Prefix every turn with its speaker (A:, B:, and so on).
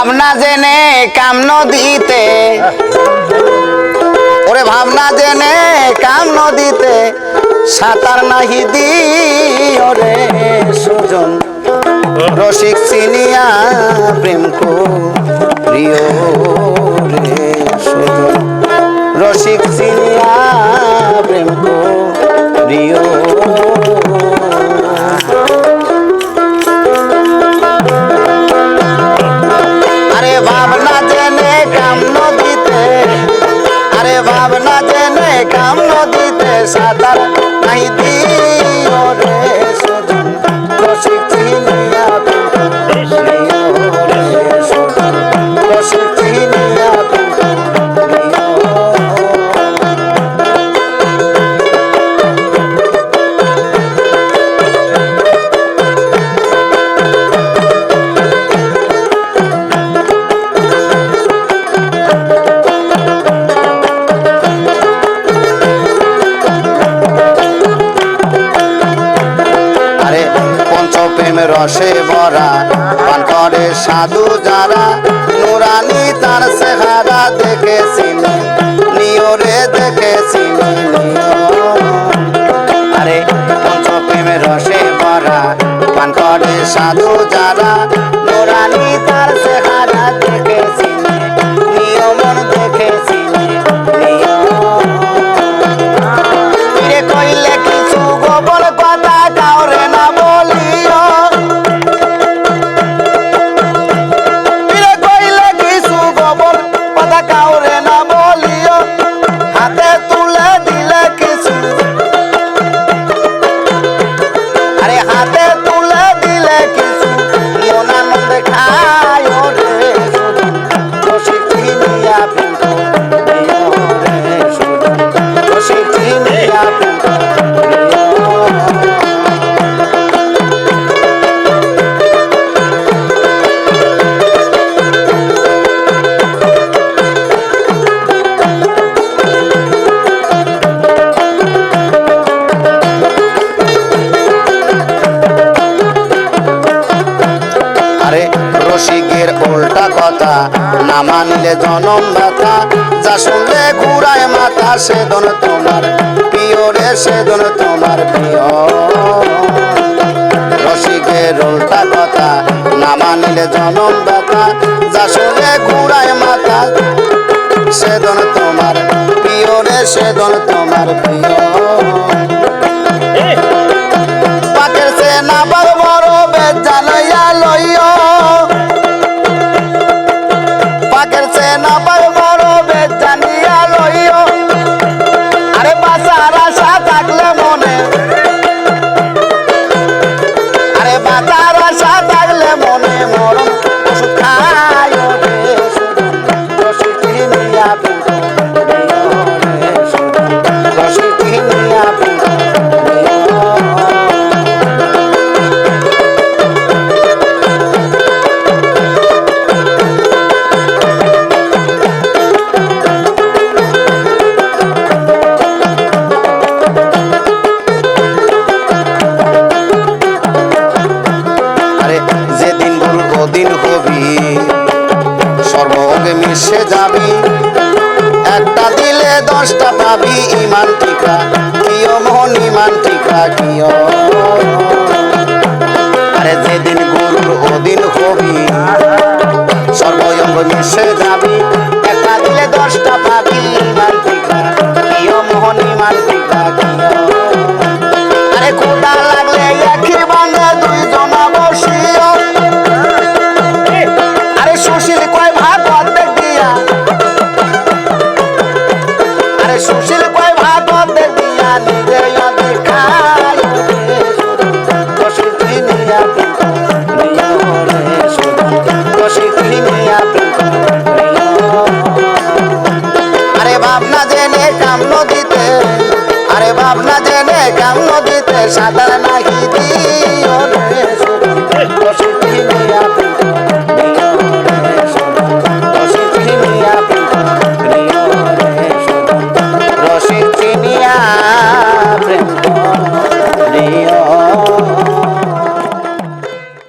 A: ভাবনা জেনে কাম নদীতে। ওরে ভাবনা জেনে কাম নদীতে, সাঁতার নাহি দি ওরে সুজন। রসিক চিনিয়া প্রেম কো ভাবনা জেনে কাম নদীতে সাঁতার নাই দিও রে। রসে ভরা পান করে সাধু যারা। নুরানি তার চেহারা দেখেছি নিয়রে দেখেছি আরে পঞ্চপ্রেম রসে বরা পান করে সাধু যারা। আরে রসিকের উল্টা কথা না মানলে জনম ব্যথা যা শুনলে ঘুরায় মাথা সেদন তোমার প্রিয় রে সেদন তোমার প্রিয়। রসিকের উল্টা কথা না মানলে জনম ব্যথা যা শুনলে ঘুরায় মাথা সেদন তোমার প্রিয় রে সেদন তোমার প্রিয়। পাকের সে না বড় ওদিন হবি? সর্বকে মিশে যাবি। একটা দিলে দশটা পাবি ইমান টিকা কিয় মোহন ইমান টিকা কিয়? আরে যেদিন গুরুর ওদিন হবি সর্বঙ্গ মিশে যাবি। একটা দিলে দশটা পাবি সুশীল কয় ভাত অর্ধেক দিয়া দিবে অর্ধেক খাই দশি দিনিয়া দশি দিনিয়া আরে ভাবনা জেনে সাদা